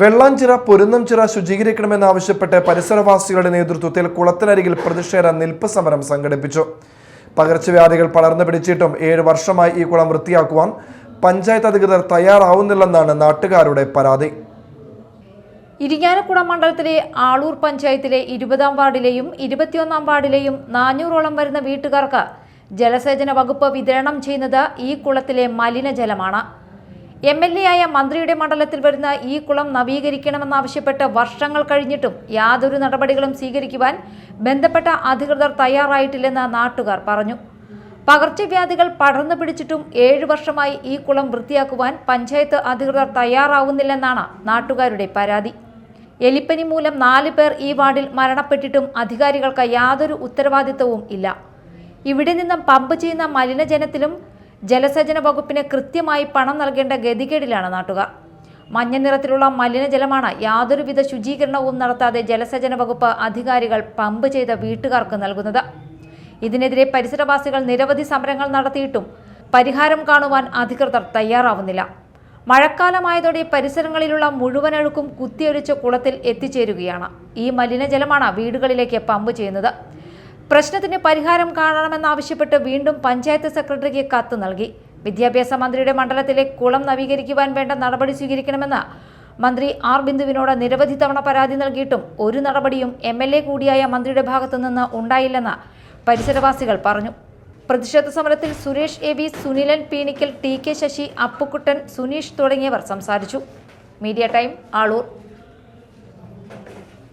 വെള്ളാഞ്ചിറ പൊരുന്നംചിറ ശുചീകരിക്കണമെന്നാവശ്യപ്പെട്ട് പരിസരവാസികളുടെ നേതൃത്വത്തിൽ കുളത്തിനരികിൽ പ്രതിഷേധ നിൽപ്പ് സമരം സംഘടിപ്പിച്ചു. പകർച്ചവ്യാധികൾ പടർന്നു പിടിച്ചിട്ടും ഏഴ് വർഷമായി ഈ കുളം വൃത്തിയാക്കുവാൻ പഞ്ചായത്ത് അധികൃതർ തയ്യാറാവുന്നില്ലെന്നാണ് നാട്ടുകാരുടെ പരാതി. ഇരിങ്ങാലക്കുട മണ്ഡലത്തിലെ ആളൂർ പഞ്ചായത്തിലെ ഇരുപതാം വാർഡിലെയും ഇരുപത്തിയൊന്നാം വാർഡിലെയും നാനൂറോളം വരുന്ന വീട്ടുകാർക്ക് ജലസേചന വകുപ്പ് വിതരണം ചെയ്യുന്നത് ഈ കുളത്തിലെ മലിനജലമാണ്. എം എൽ എ ആയ മന്ത്രിയുടെ മണ്ഡലത്തിൽ വരുന്ന ഈ കുളം നവീകരിക്കണമെന്നാവശ്യപ്പെട്ട് വർഷങ്ങൾ കഴിഞ്ഞിട്ടും യാതൊരു നടപടികളും സ്വീകരിക്കുവാൻ ബന്ധപ്പെട്ട അധികൃതർ തയ്യാറായിട്ടില്ലെന്ന് നാട്ടുകാർ പറഞ്ഞു. പകർച്ചവ്യാധികൾ പടർന്നു പിടിച്ചിട്ടും ഏഴു വർഷമായി ഈ കുളം വൃത്തിയാക്കുവാൻ പഞ്ചായത്ത് അധികൃതർ തയ്യാറാവുന്നില്ലെന്നാണ് നാട്ടുകാരുടെ പരാതി. എലിപ്പനി മൂലം നാല് പേർ ഈ വാർഡിൽ മരണപ്പെട്ടിട്ടും അധികാരികൾക്ക് യാതൊരു ഉത്തരവാദിത്തവും ഇല്ല. ഇവിടെ നിന്നും പമ്പ് ചെയ്യുന്ന മലിനജലത്തിലും ജലസേചന വകുപ്പിന് കൃത്യമായി പണം നൽകേണ്ട ഗതികേടിലാണ് നാട്ടുകാർ. മഞ്ഞ നിറത്തിലുള്ള മലിനജലമാണ് യാതൊരുവിധ ശുചീകരണവും നടത്താതെ ജലസേചന വകുപ്പ് അധികാരികൾ പമ്പ് ചെയ്ത വീട്ടുകാർക്ക് നൽകുന്നത്. ഇതിനെതിരെ പരിസരവാസികൾ നിരവധി സമരങ്ങൾ നടത്തിയിട്ടും പരിഹാരം കാണുവാൻ അധികൃതർ തയ്യാറാവുന്നില്ല. മഴക്കാലമായതോടെ പരിസരങ്ങളിലുള്ള മുഴുവൻ അഴുക്കും കുത്തിയൊലിച്ച് കുളത്തിൽ എത്തിച്ചേരുകയാണ്. ഈ മലിനജലമാണ് വീടുകളിലേക്ക് പമ്പ് ചെയ്യുന്നത്. പ്രശ്നത്തിന് പരിഹാരം കാണണമെന്നാവശ്യപ്പെട്ട് വീണ്ടും പഞ്ചായത്ത് സെക്രട്ടറിക്ക് കത്ത് നൽകി. വിദ്യാഭ്യാസ മന്ത്രിയുടെ മണ്ഡലത്തിലെ കുളം നവീകരിക്കുവാൻ വേണ്ട നടപടി സ്വീകരിക്കണമെന്ന് മന്ത്രി ആർ ബിന്ദുവിനോട് നിരവധി തവണ പരാതി നൽകിയിട്ടും ഒരു നടപടിയും എം എൽ എ കൂടിയായ മന്ത്രിയുടെ ഭാഗത്തുനിന്ന് ഉണ്ടായില്ലെന്ന് പരിസരവാസികൾ പറഞ്ഞു. പ്രതിഷേധ സമരത്തിൽ Suresh A V Sunilan പീണിക്കൽ T K Sasi Appukuttan Suneesh തുടങ്ങിയവർ സംസാരിച്ചു. Media time Aloor.